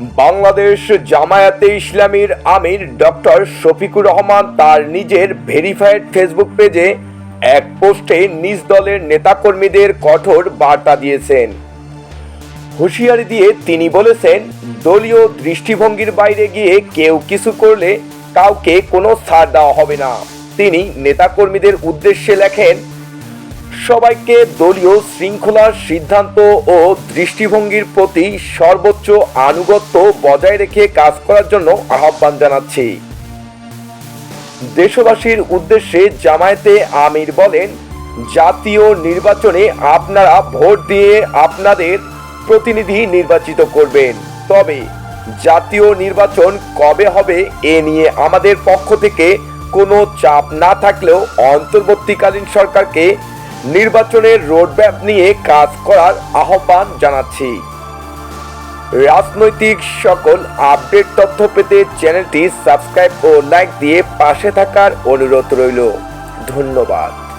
বাংলাদেশ জামায়াতে ইসলামীর আমির ডক্টর শফিকুর রহমান তার নিজের ভেরিফাইড ফেসবুক পেজে এক পোস্টে নিজ দলের নেতাকর্মীদের কঠোর বার্তা দিয়েছেন। হুঁশিয়ারি দিয়ে তিনি বলেছেন, দলীয় দৃষ্টিভঙ্গির বাইরে গিয়ে কেউ কিছু করলে কাউকে কোনো ছাড় দেওয়া হবে না। তিনি নেতাকর্মীদের উদ্দেশ্যে লেখেন সবাইকে দলীয় শৃঙ্খলার সিদ্ধান্ত ও দৃষ্টিভঙ্গির প্রতি সর্বোচ্চ আনুগত্য বজায় রেখে কাজ করার জন্য আহ্বান জানাচ্ছি। দেশবাসীর উদ্দেশ্যে জামায়াতে আমির বলেন, জাতীয় নির্বাচনে আপনারা ভোট দিয়ে আপনাদের প্রতিনিধি নির্বাচিত করবেন। তবে জাতীয় নির্বাচন কবে হবে এ নিয়ে আমাদের পক্ষ থেকে কোনো চাপ না থাকলেও অন্তর্বর্তীকালীন সরকারকে নির্বাচনের রোডম্যাপ নিয়ে কাজ করার আহ্বান জানাচ্ছি। রাজনৈতিক সকল আপডেট তথ্য পেতে চ্যানেলটি সাবস্ক্রাইব ও লাইক দিয়ে পাশে থাকার অনুরোধ রইল। ধন্যবাদ।